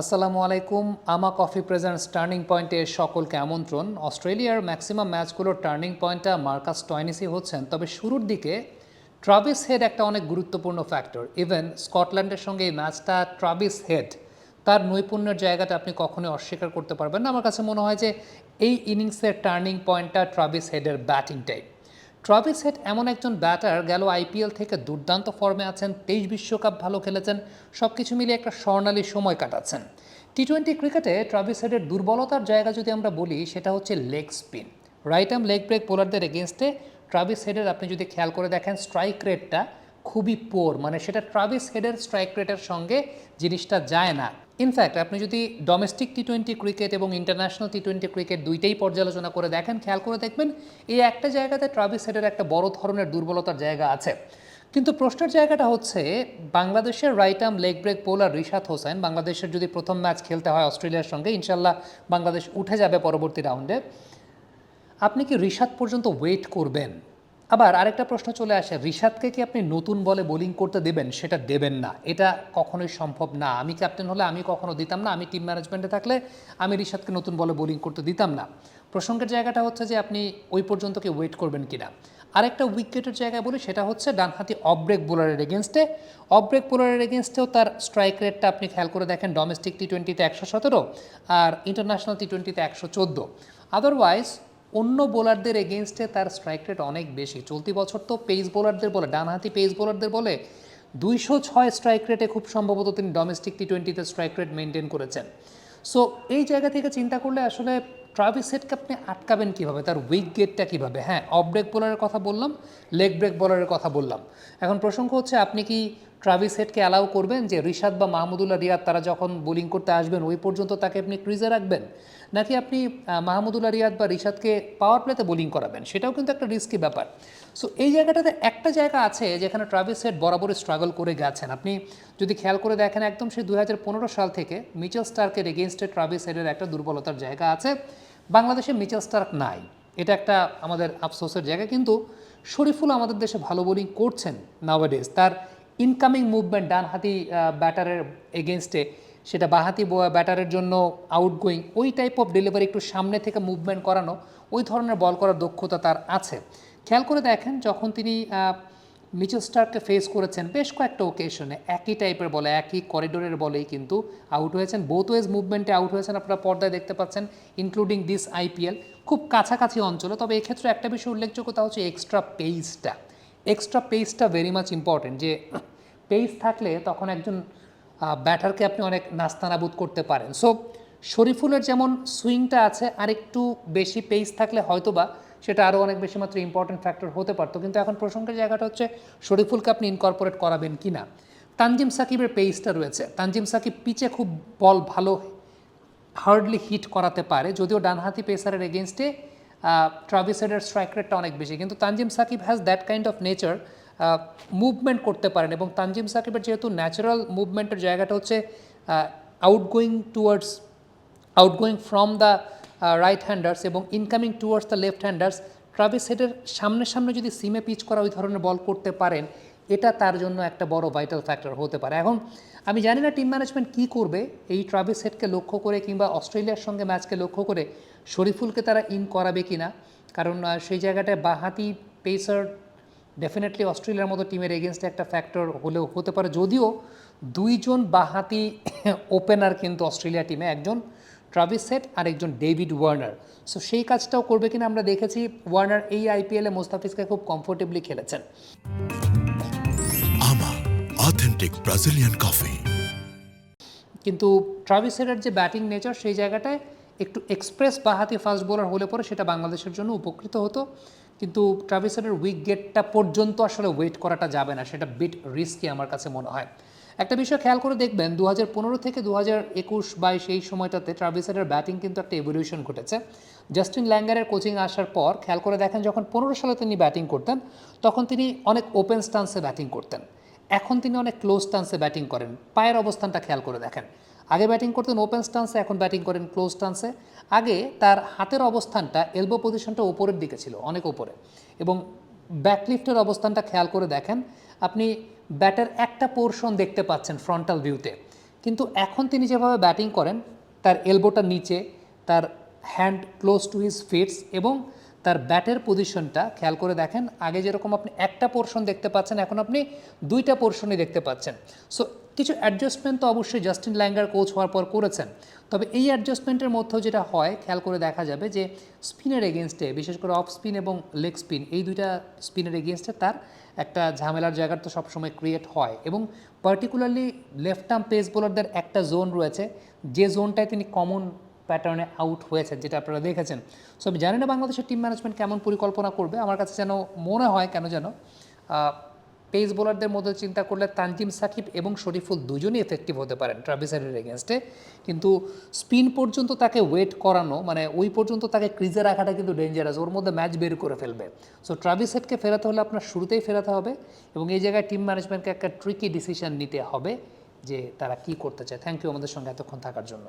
আসসালামু আলাইকুম। আমা কফি প্রেজেন্টস টার্নিং পয়েন্টে সকলকে আমন্ত্রণ। অস্ট্রেলিয়ার ম্যাক্সিমাম ম্যাচগুলোর টার্নিং পয়েন্টটা মার্কাস টয়নিসি হচ্ছেন। তবে শুরুর দিকে ট্রাভিস হেড একটা অনেক গুরুত্বপূর্ণ ফ্যাক্টর। ইভেন স্কটল্যান্ডের সঙ্গে এই ম্যাচটা ট্রাভিস হেড, তার নৈপুণ্যের জায়গাটা আপনি কখনোই অস্বীকার করতে পারবেন না। আমার কাছে মনে হয় যে এই ইনিংসের টার্নিং পয়েন্টটা ট্রাভিস হেডের ব্যাটিংটাই। ট্রাভিস হেড এমন একজন ব্যাটার গেল আইপিএল থেকে দুর্দান্ত ফর্মে আছেন, তেইশ বিশ্বকাপ ভালো খেলেছেন সব কিছু মিলিয়ে একটা স্বর্ণালী সময় কাটাচ্ছেন। টি টোয়েন্টি ক্রিকেটে ট্রাভিস হেডের দুর্বলতার জায়গা যদি আমরা বলি, সেটা হচ্ছে leg spin right arm leg break বোলারদের এগেনস্টে ট্রাভিস হেডের আপনি যদি খেয়াল করে দেখেন স্ট্রাইক রেটটা খুবই পোর মানে সেটা ট্রাভিস হেডের স্ট্রাইক রেটের সঙ্গে জিনিসটা যায় না। ইনফ্যাক্ট আপনি যদি ডোমেস্টিক টি টোয়েন্টি ক্রিকেট এবং ইন্টারন্যাশনাল টি টোয়েন্টি ক্রিকেট দুইটাই পর্যালোচনা করে দেখেন, খেয়াল করে দেখবেন এই একটা জায়গাতে ট্রাভিস হেডের একটা বড় ধরনের দুর্বলতার জায়গা আছে। কিন্তু প্রশ্নের জায়গাটা হচ্ছে, বাংলাদেশের right arm leg break bowler Rishad Hossain, বাংলাদেশের যদি প্রথম ম্যাচ খেলতে হয় অস্ট্রেলিয়ার সঙ্গে ইনশাল্লাহ বাংলাদেশ উঠে যাবে পরবর্তী রাউন্ডে আপনি কি রিশাদ পর্যন্ত ওয়েট করবেন? আবার আরেকটা প্রশ্ন চলে আসে, রিশাদকে কি আপনি নতুন বলে বোলিং করতে দেবেন? সেটা দেবেন না। এটা কখনোই সম্ভব না। আমি ক্যাপ্টেন হলে আমি কখনো দিতাম না। আমি টিম ম্যানেজমেন্টে থাকলে আমি রিশাদকে নতুন বলে বোলিং করতে দিতাম না। প্রসঙ্গের জায়গাটা হচ্ছে যে আপনি ওই পর্যন্ত কি ওয়েট করবেন কিনা। আরেকটা উইকেটের জায়গায় বলি, সেটা হচ্ছে ডানহাতি অফব্রেক বোলারের এগেনস্টে অফব্রেক বোলারের এগেনস্টেও তার স্ট্রাইক রেটটা আপনি খেয়াল করে দেখেন ডোমেস্টিক টি টোয়েন্টিতে একশো সতেরো আর ইন্টারন্যাশনাল টি টোয়েন্টিতে একশো চোদ্দ। আদারওয়াইজ অন্য বোলারদের এগেনস্টে তার স্ট্রাইক রেট অনেক বেশি। চলতি বছর তো পেস বোলারদের বলে, ডানহাতি পেস বোলারদের বলে দুইশো ছয় স্ট্রাইক রেটে খুব সম্ভবত তিনি ডোমেস্টিক টি টোয়েন্টিতে স্ট্রাইক রেট মেনটেন করেছেন। সো এই জায়গা থেকে চিন্তা করলে আসলে ট্রাভিস হেডকে আপনি আটকাবেন কীভাবে? তার উইক গেটটা কীভাবে? হ্যাঁ অফ ব্রেক বোলারের কথা বললাম লেগ ব্রেক বোলারের কথা বললাম। এখন প্রসঙ্গ হচ্ছে, আপনি কি ট্রাভিস হেডকে অ্যালাউ করবেন যে রিশাদ বা মাহমুদুল্লাহ রিয়াদ, তারা যখন বোলিং করতে আসবেন, ওই পর্যন্ত তাকে আপনি ক্রিজে রাখবেন। নাকি আপনি মাহমুদুল্লাহ রিয়াদ বা রিশাদকে পাওয়ার প্লেতে বোলিং করাবেন, সেটাও কিন্তু একটা রিস্কি ব্যাপার। সো এই জায়গাটাতে একটা জায়গা আছে যেখানে ট্রাভিস হেড বরাবরই স্ট্রাগল করে গেছেন। আপনি যদি খেয়াল করে দেখেন, একদম সেই দু হাজার পনেরো সাল থেকে মিচেল স্টার্কের এগেনস্টে ট্রাভিস হেডের একটা দুর্বলতার জায়গা আছে। বাংলাদেশে মিচেল স্টার্ক নাই। এটা একটা আমাদের আফসোসের জায়গা। কিন্তু শরীফুল আমাদের দেশে ভালো বোলিং করছেন নাওয়াডেজ তার ইনকামিং মুভমেন্ট ডানহাতি ব্যাটারের এগেনস্টে সেটা বাহাতি ব্যাটারের জন্য আউটগোয়িং ওই টাইপ অফ ডেলিভারি একটু সামনে থেকে মুভমেন্ট করানো, ওই ধরনের বল করার দক্ষতা তার আছে। খেয়াল করে দেখেন, যখন তিনি মিচেল স্টারকে ফেস করেছেন, বেশ কয়েকটা ওকেশনে একই টাইপের বলে, একই করিডোরের বলেই কিন্তু আউট হয়েছেন। বোথ ওয়েজ মুভমেন্টে আউট হয়েছেন, আপনারা পর্দায় দেখতে পাচ্ছেন ইনক্লুডিং দিস আইপিএল খুব কাছাকাছি অঞ্চলে, তবে এক্ষেত্রে একটা বিষয় উল্লেখযোগ্য, তা হচ্ছে এক্সট্রা পেসটা এক্সট্রা পেসটা ভেরি মাচ ইম্পর্টেন্ট যে পেস থাকলে তখন একজন ব্যাটারকে আপনি অনেক নাস্তানাবুদ করতে পারেন। সো শরীফুলের যেমন সুইংটা আছে, আর একটু বেশি পেস থাকলে হয়তোবা সেটা আরও অনেক বেশি মাত্র ইম্পর্টেন্ট ফ্যাক্টর হতে পারতো। কিন্তু এখন প্রসঙ্গের জায়গাটা হচ্ছে, শরীফুলকে আপনি ইনকর্পোরেট করাবেন কি না তানজিম সাকিবের পেসটা রয়েছে। তানজিম সাকিব পিচে খুব বল ভালো হার্ডলি হিট করাতে পারে, যদিও ডানহাতি পেসারের এগেনস্টে ট্রাভিসেডের স্ট্রাইক রেটটা অনেক বেশি। কিন্তু Tanzim Sakib has that kind of nature movement করতে পারেন এবং তানজিম সাকিবের যেহেতু ন্যাচারাল মুভমেন্টের জায়গাটা হচ্ছে outgoing towards outgoing from the right handers এবং incoming towards the left handers Travis হেডের সামনে সামনে যদি সিমে পিচ করা ওই ধরনের বল করতে পারেন এটা তার জন্য একটা বড় ভাইটাল ফ্যাক্টর হতে পারে। এখন, আমি জানি না টিম ম্যানেজমেন্ট কী করবে, এই ট্রাভিস হেডকে লক্ষ্য করে কিংবা অস্ট্রেলিয়ার সঙ্গে ম্যাচকে লক্ষ্য করে শরীফুলকে তারা ইন করাবে কি না কারণ সেই জায়গাটায় বাহাতি পেসার ডেফিনেটলি অস্ট্রেলিয়ার মতো টিমের এগেনস্টে একটা ফ্যাক্টর হলেও হতে পারে। যদিও দুইজন বাহাতি ওপেনার কিন্তু অস্ট্রেলিয়া টিমে একজন ট্রাভিস সেট আর একজন ডেভিড ওয়ার্নার সো সেই কাজটাও করবে কিনা আমরা দেখেছি। ওয়ার্নার এই আইপিএলে মোস্তাফিজকে খুব কমফোর্টেবলি খেলেছেন। অথেন্টিক ব্রাজিলিয়ান কফি কিন্তু ট্রাভিস হেডের যে ব্যাটিং নেচার সেই জায়গাটায় একটু এক্সপ্রেস বাহাতি ফাস্ট বোলার হলে পরে সেটা বাংলাদেশের জন্য উপকৃত হতো। কিন্তু ট্রাভিস হেডের উইক গেটটা পর্যন্ত আসলে ওয়েট করাটা যাবে না, সেটা বিট রিস্কি আমার কাছে মনে হয়। একটা বিষয় খেয়াল করে দেখবেন দু হাজার পনেরো থেকে দু হাজার একুশ বাইশ এই সময়টাতে ট্রাভিস হেডের ব্যাটিং কিন্তু একটা এভলিউশন ঘটেছে। জাস্টিন ল্যাঙ্গারের কোচিং আসার পর, খেয়াল করে দেখেন, যখন পনেরো সালে তিনি ব্যাটিং করতেন, তখন তিনি অনেক ওপেন স্টান্সে ব্যাটিং করতেন। এখন তিনি অনেক ক্লোজ স্টান্সে ব্যাটিং করেন। পায়ের অবস্থানটা খেয়াল করে দেখেন। আগে ব্যাটিং করতেন ওপেন স্টান্সে এখন ব্যাটিং করেন ক্লোজ স্টান্সে আগে তার হাতের অবস্থানটা এলবো পজিশনটা ওপরের দিকে ছিল, অনেক উপরে। এবং ব্যাকলিফটের অবস্থানটা খেয়াল করে দেখেন, আপনি ব্যাটের একটা পোর্শন দেখতে পাচ্ছেন ফ্রন্টাল ভিউতে কিন্তু এখন তিনি যেভাবে ব্যাটিং করেন, তার এলবোটা নিচে, তার hand close to his feet এবং তার ব্যাটের পজিশনটা, খেয়াল করে দেখেন, আগে যেরকম আপনি একটা পোর্শন দেখতে পাচ্ছেন, এখন আপনি দুইটা পোর্শনই দেখতে পাচ্ছেন। সো কিছু অ্যাডজাস্টমেন্ট তো অবশ্যই জাস্টিন ল্যাঙ্গার কোচ হওয়ার পর করেছেন। তবে এই অ্যাডজাস্টমেন্টের মধ্যেও যেটা হয়, খেয়াল করে দেখা যাবে যে স্পিনের এগেনস্টে বিশেষ করে অফ স্পিন এবং লেগ স্পিন এই দুইটা স্পিনের এগেনস্টে তার একটা ঝামেলার জায়গাটা তো সবসময় ক্রিয়েট হয় এবং পার্টিকুলারলি লেফট আর্ম পেস বোলারদের একটা জোন রয়েছে, যে জোনটায় তিনি কমন প্যাটার্নে আউট হয়েছে, যেটা আপনারা দেখেছেন। সো আমি জানি না বাংলাদেশের টিম ম্যানেজমেন্ট কেমন পরিকল্পনা করবে। আমার কাছে যেন মনে হয় কেন যেন পেস বোলারদের মধ্যে চিন্তা করলে তানজিম সাকিব এবং শরীফুল দুজনই এফেক্টিভ হতে পারেন ট্রাভিসারের এগেনস্টে কিন্তু স্পিন পর্যন্ত তাকে ওয়েট করানো মানে ওই পর্যন্ত তাকে ক্রিজে রাখাটা কিন্তু ডেঞ্জারাস ওর মধ্যে ম্যাচ বের করে ফেলবে। সো ট্রাভিস ফেরাতে হলে আপনার শুরুতেই ফেরাতে হবে এবং এই জায়গায় টিম ম্যানেজমেন্টকে একটা ট্রিকি ডিসিশন নিতে হবে যে তারা কি করতে চায়। থ্যাংক ইউ আমাদের সঙ্গে এতক্ষণ থাকার জন্য।